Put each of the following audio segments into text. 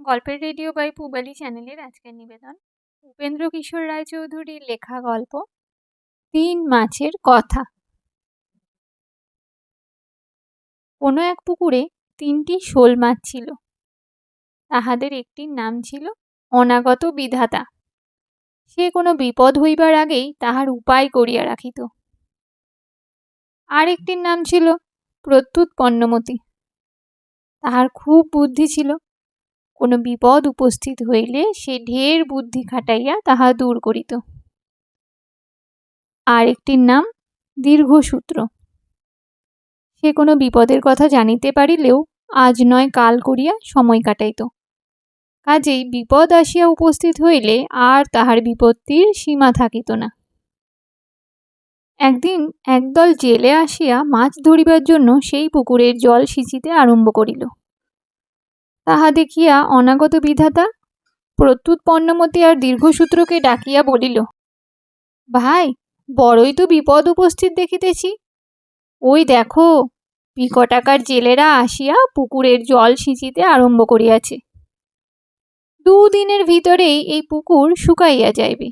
গল্পের radio by পুবালি চ্যানেলের আজকের নিবেদন। উপেন্দ্র কিশোর রায়চৌধুরীর লেখা গল্প, তিন মাছের কথা। কোনো এক পুকুরে তিনটি শোল মাছ ছিল। তাহাদের একটির নাম ছিল অনাগত বিধাতা। সে কোনো বিপদ হইবার আগেই তাহার উপায় করিয়া রাখিত। আর একটির নাম ছিল প্রত্যুৎ পণ্যমতি। তাহার খুব বুদ্ধি ছিল। কোনো বিপদ উপস্থিত হইলে সে ঢের বুদ্ধি খাটাইয়া তাহা দূর করিত। আর একটির নাম দীর্ঘসূত্র। সে কোনো বিপদের কথা জানিতে পারিলেও আজ নয় কাল করিয়া সময় কাটাইত। কাজেই বিপদ আসিয়া উপস্থিত হইলে আর তাহার বিপত্তির সীমা থাকিত না। একদিন একদল জেলে আসিয়া মাছ ধরিবার জন্য সেই পুকুরের জল সিঁচিতে আরম্ভ করিল। তাহা দেখিয়া অনাগত বিধাতা প্রত্যুৎ পণ্যমতি আর দীর্ঘসূত্রকে ডাকিয়া বলিল, ভাই, বড়ই তো বিপদ উপস্থিত দেখিতেছি। ওই দেখো, বিকটাকার জেলেরা আসিয়া পুকুরের জল সিঁচিতে আরম্ভ করিয়াছে। দুদিনের ভিতরেই এই পুকুর শুকাইয়া যাইবে।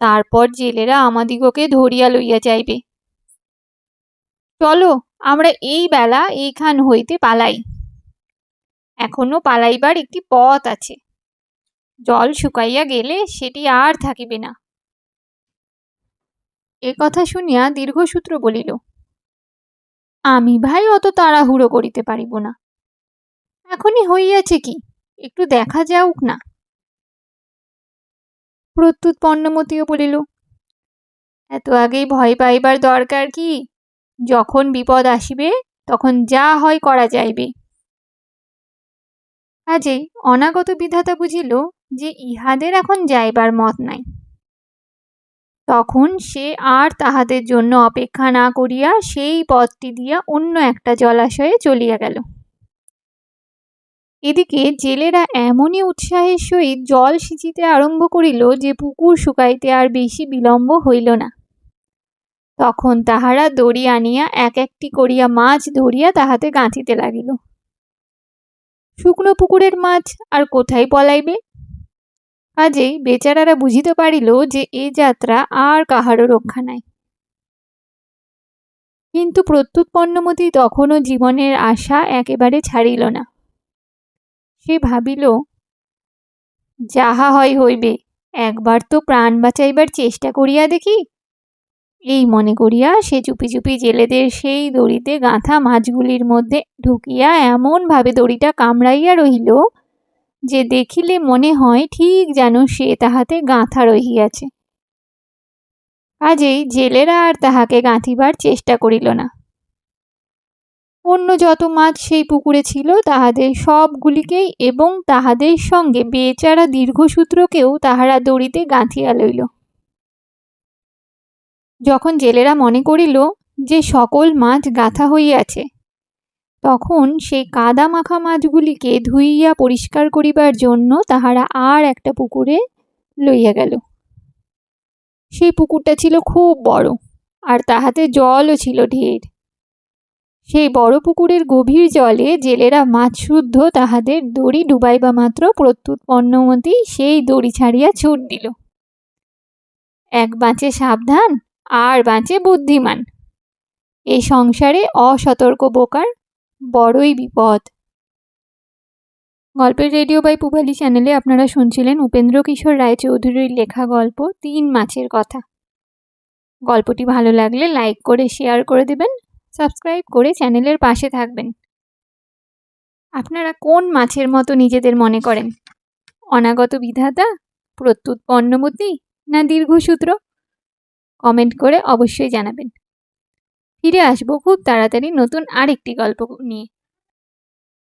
তারপর জেলেরা আমাদিগকে ধরিয়া লইয়া যাইবে। চলো, আমরা এই বেলা এইখান হইতে পালাই। এখনও পালাইবার একটি পথ আছে। জল শুকাইয়া গেলে সেটি আর থাকিবে না। এ কথা শুনিয়া দীর্ঘসূত্র বলিল, আমি ভাই অত তাড়াহুড়ো করিতে পারিব না। এখনই হইয়াছে কি, একটু দেখা যাউক না? প্রত্যুৎ পণ্যমতিও বলিল, এত আগেই ভয় পাইবার দরকার কি? যখন বিপদ আসিবে, তখন যা হয় করা যাইবে। কাজেই অনাগত বিধাতা বুঝিল যে ইহাদের এখন যাইবার মত নাই। তখন সে আর তাহাদের জন্য অপেক্ষা না করিয়া সেই পথটি দিয়া অন্য একটা জলাশয়ে চলিয়া গেল। এদিকে জেলেরা এমনই উৎসাহের সহিত জল সিঁচিতে আরম্ভ করিল যে পুকুর শুকাইতে আর বেশি বিলম্ব হইল না। তখন তাহারা দড়ি আনিয়া এক একটি করিয়া মাছ ধরিয়া তাহাতে গাঁথিতে লাগিল। শুকনো পুকুরের মাছ আর কোথায় পলাইবে? কাজেই বেচারারা বুঝিতে পারিল যে এ যাত্রা আর কাহারও রক্ষা নাই। কিন্তু প্রত্যুৎ পণ্যমতি তখনও জীবনের আশা একেবারে ছাড়িল না। সে ভাবিল, যাহা হয় হইবে, একবার তো প্রাণ বাঁচাইবার চেষ্টা করিয়া দেখি। এই মনে করিয়া সে চুপি চুপি জেলেদের সেই দড়িতে গাঁথা মাছগুলির মধ্যে ঢুকিয়া এমনভাবে দড়িটা কামড়াইয়া রহিল যে দেখিলে মনে হয় ঠিক যেন সে তাহাতে গাঁথা রহিয়াছে। কাজেই জেলেরা আর তাহাকে গাঁথিবার চেষ্টা করিল না। অন্য যত মাছ সেই পুকুরে ছিল তাহাদের সবগুলিকেই এবং তাহাদের সঙ্গে বেচারা দীর্ঘসূত্রকেও তাহারা দড়িতে গাঁথিয়া লইল। যখন জেলেরা মনে করিল যে সকল মাছ গাঁথা হইয়াছে, তখন সেই কাদা মাখা মাছগুলিকে ধুইয়া পরিষ্কার করিবার জন্য তাহারা আর একটা পুকুরে লইয়া গেল। সেই পুকুরটা ছিল খুব বড় আর তাহাতে জলও ছিল ঢের। সেই বড় পুকুরের গভীর জলে জেলেরা মাছ শুদ্ধ তাহাদের দড়ি ডুবাইবা মাত্র প্রত্যুৎ পণ্যমতি সেই দড়ি ছাড়িয়া ছুট দিল। এক বাঁচে সাবধান আর বাঁচে বুদ্ধিমান। এ সংসারে অসতর্ক বোকার বড়ই বিপদ। গল্পের রেডিও বাই পুবালি চ্যানেলে আপনারা শুনছিলেন উপেন্দ্র কিশোর রায়চৌধুরীর লেখা গল্প তিন মাছের কথা। গল্পটি ভালো লাগলে লাইক করে, শেয়ার করে দেবেন, সাবস্ক্রাইব করে চ্যানেলের পাশে থাকবেন। আপনারা কোন মাছের মতো নিজেদের মনে করেন? অনাগত বিধাতা প্রত্যুৎ পণ্যমতি, না দীর্ঘসূত্র? কমেন্ট করে অবশ্যই জানাবেন। ফিরে আসব খুব তাড়াতাড়ি নতুন আরেকটি গল্প নিয়ে।